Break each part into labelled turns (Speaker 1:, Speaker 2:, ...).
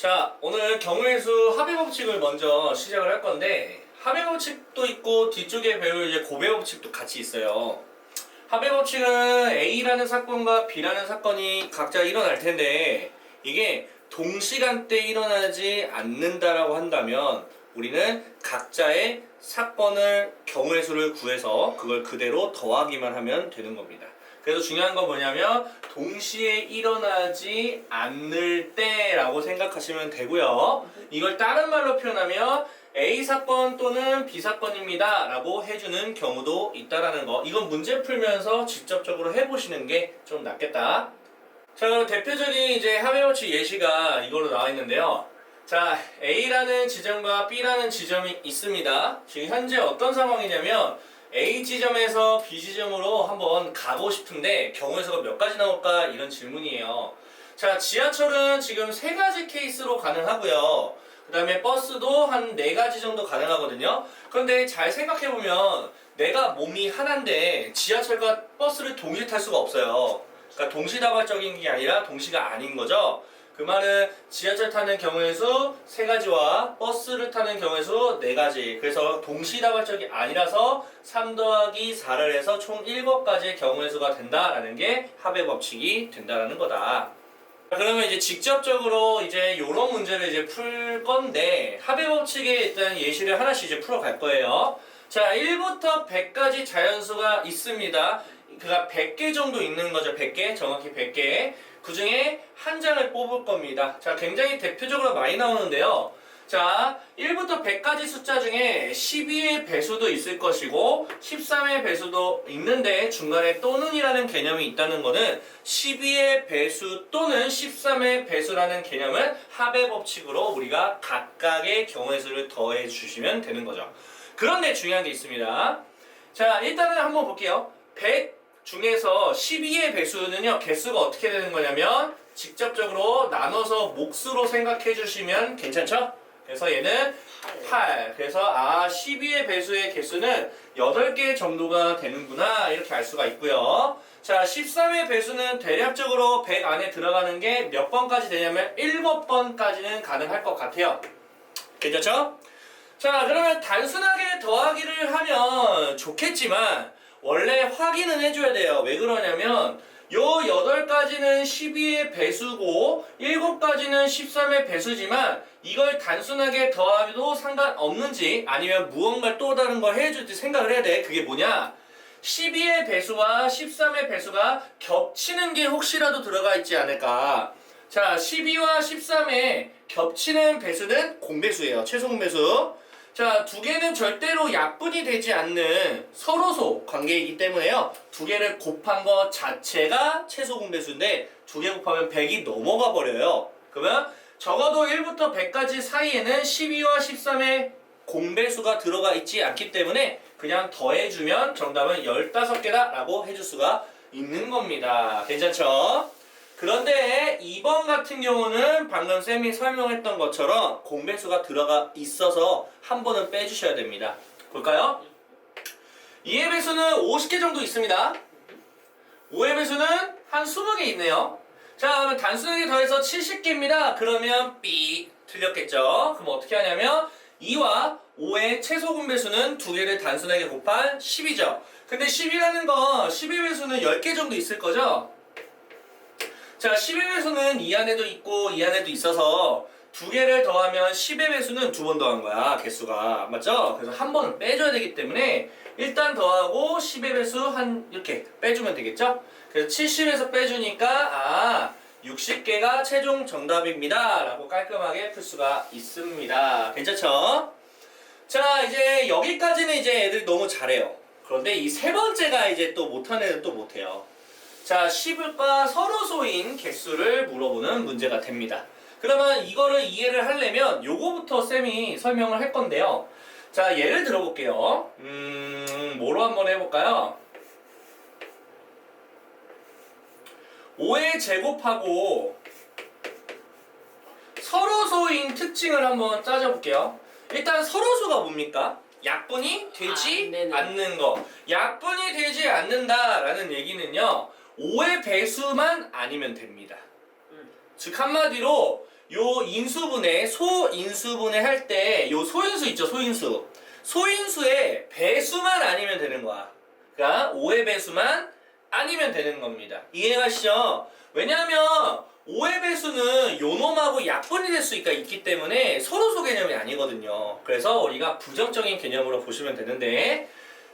Speaker 1: 자, 오늘 경우의 합의 법칙을 먼저 시작을 할 건데 합의 법칙도 있고 뒤쪽에 배울 이제 고배 법칙도 같이 있어요. 합의 법칙은 A라는 사건과 B라는 사건이 각자 일어날 텐데 이게 동시간대 일어나지 않는다라고 한다면 우리는 각자의 사건을 경우의 수를 구해서 그걸 그대로 더하기만 하면 되는 겁니다. 그래서 중요한 건 뭐냐면 동시에 일어나지 않을 때라고 생각하시면 되고요. 이걸 다른 말로 표현하면 A 사건 또는 B 사건입니다 라고 해주는 경우도 있다라는 거. 이건 문제 풀면서 직접적으로 해보시는 게 좀 낫겠다. 자 그럼 대표적인 이제 합의법칙 예시가 이걸로 나와 있는데요. 자 A라는 지점과 B라는 지점이 있습니다. 지금 현재 어떤 상황이냐면 A 지점에서 B 지점으로 한번 가고 싶은데 경우의 수가 몇 가지 나올까 이런 질문이에요 자 지하철은 지금 세 가지 케이스로 가능하고요 그 다음에 버스도 한 네 가지 정도 가능하거든요. 그런데 잘 생각해보면 내가 몸이 하나인데 지하철과 버스를 동시에 탈 수가 없어요. 그러니까 동시다발적인 게 아니라 동시가 아닌 거죠. 그 말은 지하철 타는 경우의 수 세 가지와 버스를 타는 경우의 수 네 가지. 그래서 동시다발적이 아니라서 3 더하기 4를 해서 총 7가지의 경우의 수가 된다라는 게 합의 법칙이 된다라는 거다. 그러면 이제 직접적으로 이제 요런 문제를 이제 풀 건데 합의 법칙에 일단 예시를 하나씩 이제 풀어갈 거예요. 자, 1부터 100까지 자연수가 있습니다. 그가 100개 정도 있는 거죠. 100개, 정확히 100개. 그 중에 한 장을 뽑을 겁니다. 자, 굉장히 대표적으로 많이 나오는데요. 자, 1부터 100까지 숫자 중에 12의 배수도 있을 것이고 13의 배수도 있는데 중간에 또는이라는 개념이 있다는 것은 12의 배수 또는 13의 배수라는 개념은 합의 법칙으로 우리가 각각의 경우의 수를 더해 주시면 되는 거죠. 그런데 중요한 게 있습니다. 자, 일단은 한번 볼게요. 100 중에서 12의 배수는요, 개수가 어떻게 되는 거냐면 직접적으로 나눠서 몫으로 생각해 주시면 괜찮죠? 그래서 얘는 8. 그래서 아 12의 배수의 개수는 8개 정도가 되는구나 이렇게 알 수가 있고요. 자 13의 배수는 대략적으로 100 안에 들어가는 게 몇 번까지 되냐면 7번까지는 가능할 것 같아요. 괜찮죠? 자 그러면 단순하게 더하기를 하면 좋겠지만 원래 확인은 해줘야 돼요. 왜 그러냐면 요 8가지는 12의 배수고 7가지는 13의 배수지만 이걸 단순하게 더해도 상관없는지 아니면 무언가 또 다른 걸 해줄지 생각을 해야 돼. 그게 뭐냐? 12의 배수와 13의 배수가 겹치는 게 혹시라도 들어가 있지 않을까. 자, 12와 13의 겹치는 배수는 공배수예요. 최소 공배수. 자, 두 개는 절대로 약분이 되지 않는 서로소 관계이기 때문에요. 두 개를 곱한 것 자체가 최소 공배수인데 두 개 곱하면 100이 넘어가 버려요. 그러면 적어도 1부터 100까지 사이에는 12와 13의 공배수가 들어가 있지 않기 때문에 그냥 더해주면 정답은 15개다 라고 해줄 수가 있는 겁니다. 괜찮죠? 그런데 2번 같은 경우는 방금 쌤이 설명했던 것처럼 공배수가 들어가 있어서 한 번은 빼주셔야 됩니다. 볼까요? 2의 배수는 50개 정도 있습니다. 5의 배수는 한 20개 있네요. 자, 그러면 단순하게 더해서 70개입니다. 그러면 B 틀렸겠죠? 그럼 어떻게 하냐면 2와 5의 최소 분배수는 두 개를 단순하게 곱한 10이죠. 근데 10이라는 건 10의 배수는 10개 정도 있을 거죠? 자, 10의 배수는 이 안에도 있고 이 안에도 있어서 두 개를 더하면 10의 배수는 두 번 더한 거야, 개수가. 맞죠? 그래서 한 번은 빼줘야 되기 때문에 일단 더하고 10의 배수 한 이렇게 빼주면 되겠죠? 그래서 70에서 빼주니까 아 60개가 최종 정답입니다. 라고 깔끔하게 풀 수가 있습니다. 괜찮죠? 자, 이제 여기까지는 이제 애들이 너무 잘해요. 그런데 이 세 번째가 이제 또 못하는 애는 또 못해요. 자, 10과 서로소인 개수를 물어보는 문제가 됩니다. 그러면 이거를 이해를 하려면 요거부터 쌤이 설명을 할 건데요. 자, 예를 들어볼게요. 음, 뭐로 한번 해볼까요? 5의 제곱하고 서로소인 특징을 한번 따져볼게요. 일단 서로소가 뭡니까? 약분이 되지
Speaker 2: 아.
Speaker 1: 않는 거. 약분이 되지 않는다라는 얘기는요. 5의 배수만 아니면 됩니다.
Speaker 2: 음.
Speaker 1: 즉 한마디로 요 인수분해, 소인수분해 할 때 요 소인수 있죠, 소인수. 소인수의 배수만 아니면 되는 거야. 그러니까 5의 배수만 아니면 되는 겁니다. 이해가시죠? 왜냐하면 5의 배수는 요놈하고 약분이 될 수가 있기 때문에 서로소 개념이 아니거든요. 그래서 우리가 부정적인 개념으로 보시면 되는데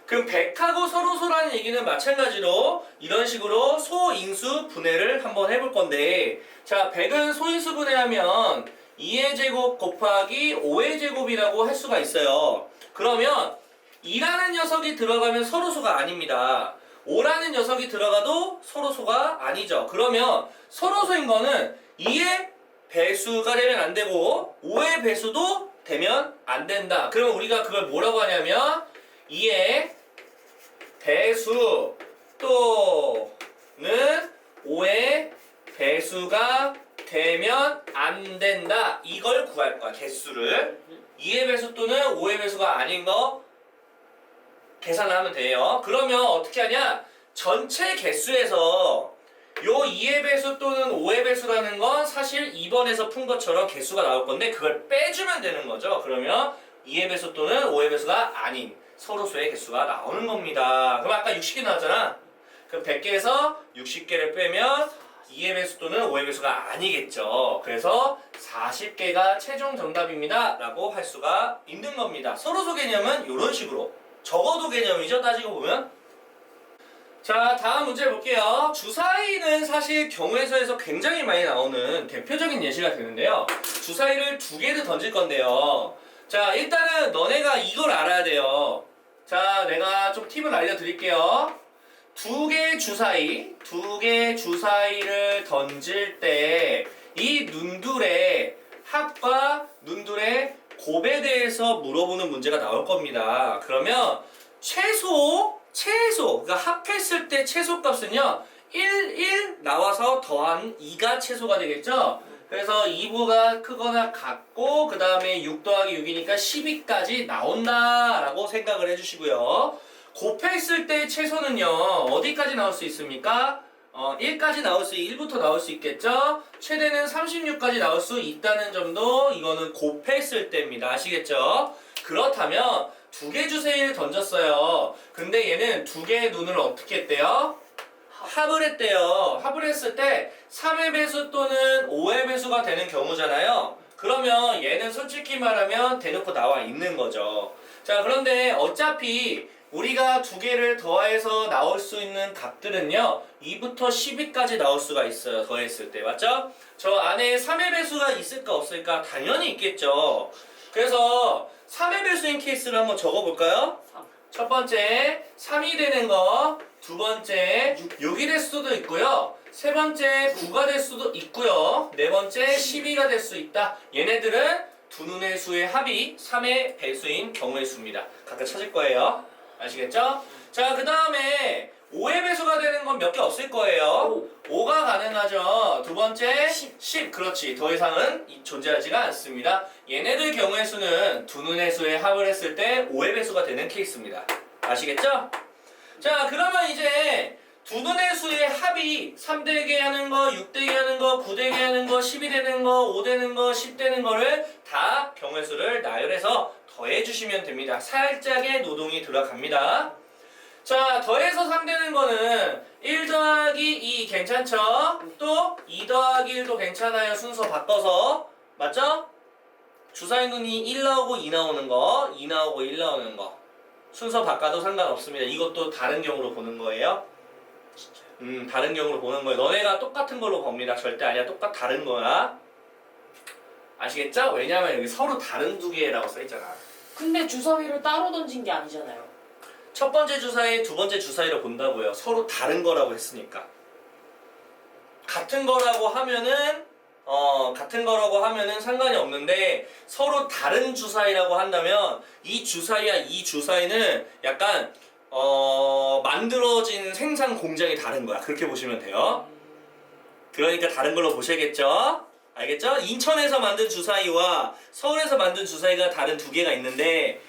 Speaker 1: 그럼 100하고 서로소라는 얘기는 마찬가지로 이런 식으로 소인수 분해를 한번 해볼 건데 자 100은 소인수 분해하면 2의 제곱 곱하기 5의 제곱이라고 할 수가 있어요. 그러면 2라는 녀석이 들어가면 서로소가 아닙니다. 5라는 녀석이 들어가도 서로소가 아니죠. 그러면 서로소인 거는 2의 배수가 되면 안 되고 5의 배수도 되면 안 된다. 그러면 우리가 그걸 뭐라고 하냐면 2의 배수 또는 5의 배수가 되면 안 된다. 이걸 구할 거야. 개수를. 2의 배수 또는 5의 배수가 아닌 거 계산하면 돼요. 그러면 어떻게 하냐? 전체 개수에서 요 2의 배수 또는 5의 배수라는 건 사실 2번에서 푼 것처럼 개수가 나올 건데 그걸 빼주면 되는 거죠. 그러면 2의 배수 또는 5의 배수가 아닌 서로 수의 개수가 나오는 겁니다. 그럼 아까 60개 나왔잖아. 그럼 100개에서 60개를 빼면 2의 배수 또는 5의 배수가 아니겠죠. 그래서 40개가 최종 정답입니다. 라고 할 수가 있는 겁니다. 서로소 개념은 이런 식으로 적어도 개념이죠. 따지고 보면. 자, 다음 문제 볼게요. 주사위는 사실 경우에서에서 굉장히 많이 나오는 대표적인 예시가 되는데요. 주사위를 두 개를 던질 건데요. 자, 일단은 너네가 이걸 알아야 돼요. 자, 내가 좀 팁을 알려드릴게요. 두 개 주사위, 두 개 주사위를 던질 때 이 눈둘의 합과 눈둘의 곱에 대해서 물어보는 문제가 나올 겁니다. 그러면 최소, 최소, 그러니까 합했을 때 최소 값은요, 1, 1 나와서 더한 2가 최소가 되겠죠? 그래서 2보다 크거나 같고, 그 다음에 6 더하기 6이니까 12까지 나온다라고 생각을 해주시고요. 곱했을 때 최소는요, 어디까지 나올 수 있습니까? 어, 1까지 나올 수, 1부터 나올 수 있겠죠? 최대는 36까지 나올 수 있다는 점도 이거는 곱했을 때입니다. 아시겠죠? 그렇다면 두 개 주사위를 던졌어요. 근데 얘는 두 개의 눈을 어떻게 했대요? 합을 했대요. 합을 했을 때 3의 배수 또는 5의 배수가 되는 경우잖아요. 그러면 얘는 솔직히 말하면 대놓고 나와 있는 거죠. 자, 그런데 어차피 우리가 두 개를 더해서 나올 수 있는 값들은요 2부터 10위까지 나올 수가 있어요 더했을 때 맞죠? 저 안에 3의 배수가 있을까 없을까 당연히 있겠죠 그래서 3의 배수인 케이스를 한번 적어볼까요? 첫 번째 3이 되는 거, 두 번째 6이 될 수도 있고요. 세 번째 9가 될 수도 있고요. 네 번째 12가 될 수 있다. 얘네들은 두 눈의 수의 합이 3의 배수인 경우의 수입니다. 각각 찾을 거예요. 아시겠죠? 자, 그 다음에 5의 배수가 되는 건 몇 개 없을 거예요. 5 가 가능하죠. 두 번째 10. 그렇지. 더 이상은 이- 존재하지가 않습니다. 얘네들 경우의 수는 두 눈의 수의 합을 했을 때 5의 배수가 되는 케이스입니다. 아시겠죠? 자, 그러면 이제 두 눈의 수의 합이 3되게 하는 거, 6되게 하는 거, 9되게 하는 거, 10이 되는 거, 5 되는 거, 10 되는 거를 다 경우의 수를 나열해서 더해 주시면 됩니다. 살짝의 노동이 들어갑니다. 자, 더해서 3 되는 거는 1 더하기 2 괜찮죠? 또 2 더하기 1도 괜찮아요. 순서 바꿔서. 맞죠? 주사위 눈이 1 나오고 2 나오는 거, 2 나오고 1 나오는 거. 순서 바꿔도 상관없습니다. 이것도 다른 경우로 보는 거예요. 음, 다른 경우로 보는 거예요. 너네가 똑같은 걸로 봅니다. 절대 아니야. 똑같 다른 거야. 아시겠죠? 왜냐면 여기 서로 다른 두 개라고 써있잖아.
Speaker 2: 근데 주사위를 따로 던진 게 아니잖아요.
Speaker 1: 첫 번째 주사위, 두 번째 주사위로 본다고요. 서로 다른 거라고 했으니까. 같은 거라고 하면은 어 같은 거라고 하면은 상관이 없는데 서로 다른 주사위라고 한다면 이 주사위와 이 주사위는 약간 어 만들어진 생산 공장이 다른 거야. 그렇게 보시면 돼요. 그러니까 다른 걸로 보셔야겠죠? 알겠죠? 인천에서 만든 주사위와 서울에서 만든 주사위가 다른 두 개가 있는데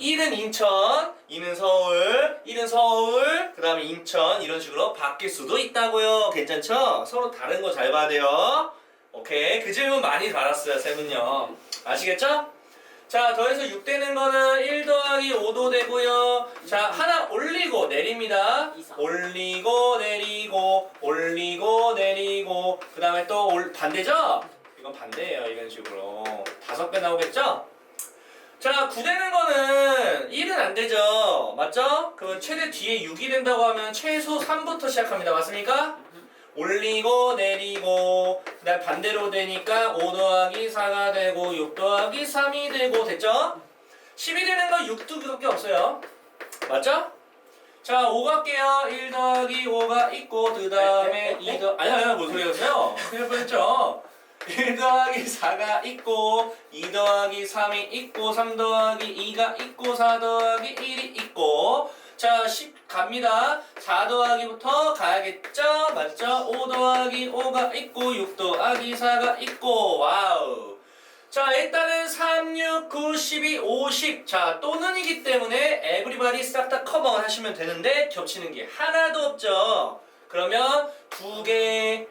Speaker 1: 1은 인천, 2는 서울, 1은 서울, 그 다음에 인천 이런 식으로 바뀔 수도 있다고요. 괜찮죠? 서로 다른 거 잘 봐야 돼요. 오케이. 그 질문 많이 받았어요, 쌤은요. 아시겠죠? 자, 더해서 6 되는 거는 1 더하기 5도 되고요. 자, 하나 올리고 내립니다. 올리고 내리고 올리고 내리고 그 다음에 또 올, 반대죠? 이건 반대예요, 이런 식으로. 다섯 배 나오겠죠? 자, 9 되는 거는 1은 안 되죠. 맞죠? 그러면 최대 뒤에 6이 된다고 하면 최소 3부터 시작합니다. 맞습니까? 올리고 내리고 그다음 반대로 되니까 5 더하기 4가 되고 6 더하기 3이 되고 됐죠? 10이 되는 건 6도 그밖에 없어요. 맞죠? 자, 5 갈게요. 1 더하기 5가 있고 그 다음에 2 더... 아니 아니 뭔 소리였어요? 그냥 뻔했죠? 1 더하기 4가 있고 2 더하기 3이 있고 3 더하기 2가 있고 4 더하기 1이 있고 자, 10 갑니다. 4 더하기부터 가야겠죠? 맞죠? 5 더하기 5가 있고 6 더하기 4가 있고 와우. 자, 일단은 3, 6, 9, 12, 50. 자, 또는이기 때문에 에브리바디 싹 다 커버 하시면 되는데 겹치는 게 하나도 없죠. 그러면 두 개,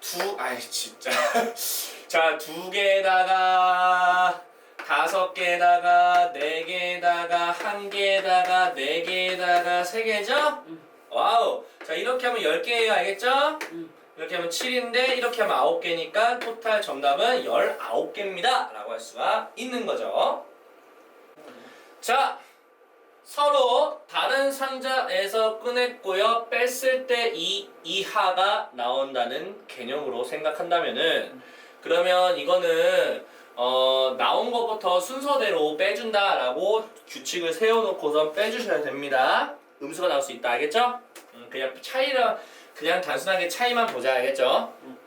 Speaker 1: 두, 아이 진짜. 자, 두 개에다가 다섯 개에다가 네 개에다가 한 개에다가 네 개에다가 세 개죠?
Speaker 2: 음.
Speaker 1: 와우. 자, 이렇게 하면 열 개예요. 알겠죠?
Speaker 2: 음.
Speaker 1: 이렇게 하면 7인데 이렇게 하면 9개니까 토탈 정답은 19개입니다. 라고 할 수가 있는 거죠. 자, 서로 다른 상자에서 꺼냈고요. 뺐을 때 이 이하가 나온다는 개념으로 생각한다면은 그러면 이거는 어, 나온 것부터 순서대로 빼준다라고 규칙을 세워놓고선 빼주셔야 됩니다. 음수가 나올 수 있다. 알겠죠? 음, 그냥 차이라 그냥 단순하게 차이만 보자. 알겠죠?
Speaker 2: 음.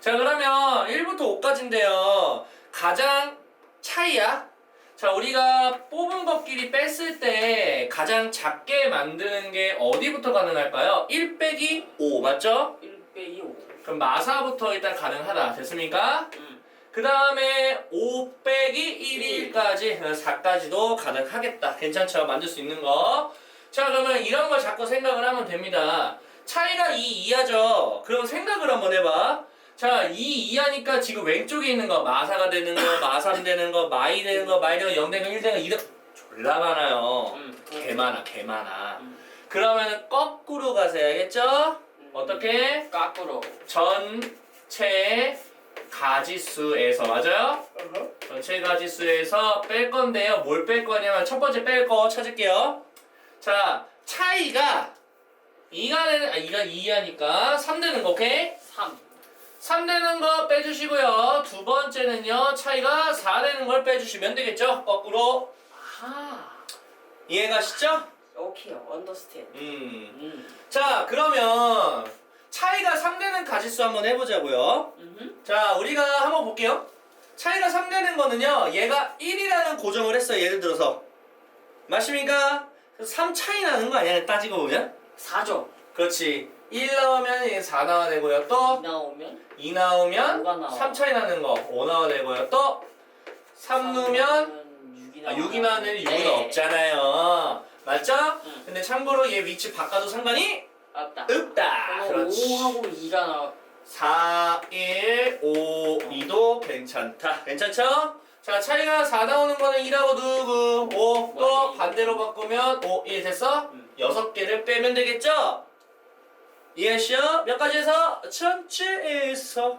Speaker 1: 자, 그러면 1부터 5까지인데요. 가장 차이야. 자, 우리가 뽑은 것끼리 뺐을 때 가장 작게 만드는 게 어디부터 가능할까요? 1 빼기 5, 맞죠?
Speaker 2: 1 빼기 5.
Speaker 1: 그럼 마사부터 일단 가능하다. 됐습니까?
Speaker 2: 음.
Speaker 1: 그 다음에 5 빼기 1일까지 4까지도 가능하겠다. 괜찮죠? 만들 수 있는 거. 자 그러면 이런 걸 자꾸 생각을 하면 됩니다. 차이가 2, 2하죠. 그럼 생각을 한번 해봐. 자, 2, 2하니까 지금 왼쪽에 있는 거 마사가 되는 거, 마3 되는 거, 마이 되는 거, 마이 되는 거, 0 되는 거, 1 되는 거, 2 되는 거 졸라 많아요.
Speaker 2: 음.
Speaker 1: 개 많아, 개 많아.
Speaker 2: 음.
Speaker 1: 그러면 거꾸로 가세요. 알겠죠?
Speaker 2: 음.
Speaker 1: 어떻게?
Speaker 2: 거꾸로.
Speaker 1: 전체 가지수에서 맞아요? 전체 가지수에서 뺄 건데요. 뭘 뺄 거냐면 첫 번째 뺄 거 찾을게요. 자, 차이가 2가 되는 아 2가 2하니까 3 되는 거 오케이?
Speaker 2: 3.
Speaker 1: 3 되는 거 빼주시고요. 두 번째는요. 차이가 4 되는 걸 빼주시면 되겠죠? 거꾸로
Speaker 2: 아.
Speaker 1: 이해가시죠?
Speaker 2: 오케이요. 언더스탠.
Speaker 1: 음.
Speaker 2: 음.
Speaker 1: 자, 그러면 차이가 3 되는 가지수 한번 해보자고요.
Speaker 2: 음.
Speaker 1: 자, 우리가 한번 볼게요. 차이가 3 되는 거는요, 얘가 1이라는 고정을 했어요, 예를 들어서. 맞습니까? 3 차이 나는 거 아니야, 따지고 보면?
Speaker 2: 4죠.
Speaker 1: 그렇지. 1 나오면 얘4 나와 되고요.
Speaker 2: 또2 나오면
Speaker 1: 2 나오면
Speaker 2: 오가 나와.
Speaker 1: 3 차이 나는 거 5 나와 되고요. 또3 넣으면
Speaker 2: 6이
Speaker 1: 아, 6이 나오면 6은
Speaker 2: 네.
Speaker 1: 없잖아요. 맞죠?
Speaker 2: 응.
Speaker 1: 근데 참고로 얘 위치 바꿔도 상관이 없다.
Speaker 2: 그럼
Speaker 1: 그렇지.
Speaker 2: 5하고 2가 나와.
Speaker 1: 4, 1, 5, 2도 괜찮다. 괜찮죠? 자, 차이가 4 나오는 거는 2라고 누구? 5. 또
Speaker 2: 이.
Speaker 1: 반대로 바꾸면 5, 1 됐어?
Speaker 2: 음.
Speaker 1: 6개를 빼면 되겠죠? 이해하시죠? 몇 가지에서? 전체에서.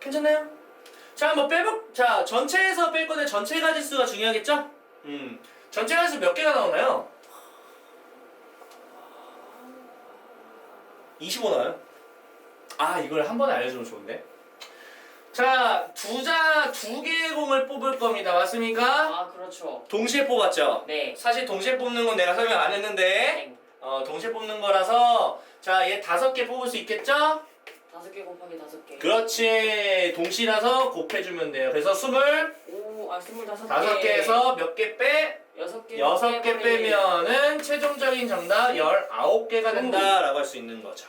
Speaker 1: 괜찮나요? 자, 한번 빼볼, 자, 전체에서 뺄 건데 전체 가지수가 중요하겠죠? 음. 전체 가지수 몇 개가 나오나요? 25 나와요? 아, 이걸 한 번에 알려주면 좋은데? 자, 두 자, 두 개의 공을 뽑을 겁니다. 맞습니까?
Speaker 2: 아, 그렇죠.
Speaker 1: 동시에 뽑았죠?
Speaker 2: 네.
Speaker 1: 사실 동시에 뽑는 건 내가 설명 안 했는데,
Speaker 2: 땡.
Speaker 1: 어, 동시에 뽑는 거라서, 자, 얘 다섯 개 뽑을 수 있겠죠?
Speaker 2: 다섯 개 곱하기 다섯 개.
Speaker 1: 그렇지. 동시라서 곱해주면 돼요. 그래서 스물
Speaker 2: 오, 아, 스물다섯 개.
Speaker 1: 다섯 개에서 몇 개 빼?
Speaker 2: 여섯 개.
Speaker 1: 여섯 개
Speaker 2: 빼버리-
Speaker 1: 빼면은 최종적인 정답 열아홉 개가 된다라고 할 수 있는 거죠.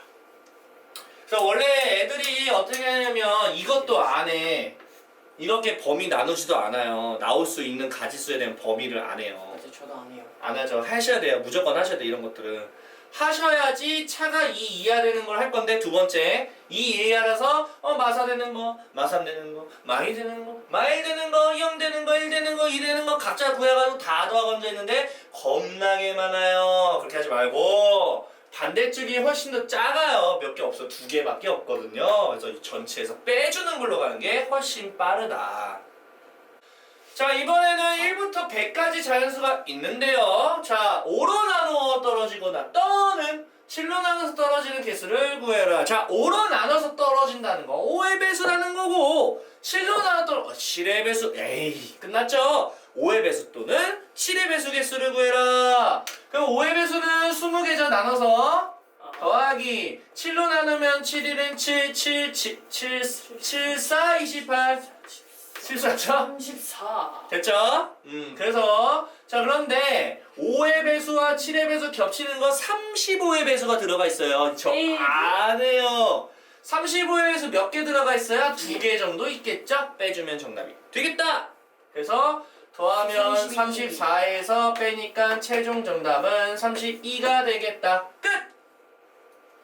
Speaker 1: 그래서 원래 애들이 어떻게 하냐면 이것도 안 해. 이렇게 범위 나누지도 않아요. 나올 수 있는 가지수에 대한 범위를 안 해요.
Speaker 2: 맞아, 저도 안 해요.
Speaker 1: 안 하죠. 하셔야 돼요. 무조건 하셔야 돼 이런 것들은. 하셔야지 차가 2 이하 되는 걸 할 건데 두 번째. 2 이하라서 어 마사 되는 거 마삼 되는 거 마이 되는 거 마이 되는 거0 되는 거1 되는 거2 되는 거 각자 구해가지고 다 더하고 얹어 있는데 겁나게 많아요. 그렇게 하지 말고. 반대쪽이 훨씬 더 작아요. 몇 개 없어. 두 개밖에 없거든요. 그래서 이 전체에서 빼주는 걸로 가는 게 훨씬 빠르다 자 이번에는 1부터 100까지 자연수가 있는데요. 자 5로 나누어 떨어지거나 또는 7로 나눠서 떨어지는 개수를 구해라. 자 5로 나눠서 떨어진다는 거 5의 배수라는 거고 7로 나눠 떨어 7의 배수. 에이 끝났죠? 5의 배수 또는 7의 배수 개수를 구해라. 그럼 5의 배수는 20개죠? 나눠서 더하기 7로 나누면 7일은 7, 7, 7, 7, 7, 4, 28 74죠?
Speaker 2: 34.
Speaker 1: 됐죠? 음, 그래서 자 그런데 5의 배수와 7의 배수 겹치는 거 35의 배수가 들어가 있어요. 저
Speaker 2: 에이.
Speaker 1: 안 해요. 35의 배수 몇 개 들어가 있어야 두 개 정도 있겠죠? 빼주면 정답이 되겠다. 그래서 더하면
Speaker 2: 32.
Speaker 1: 34에서 빼니까 최종 정답은 32가 되겠다.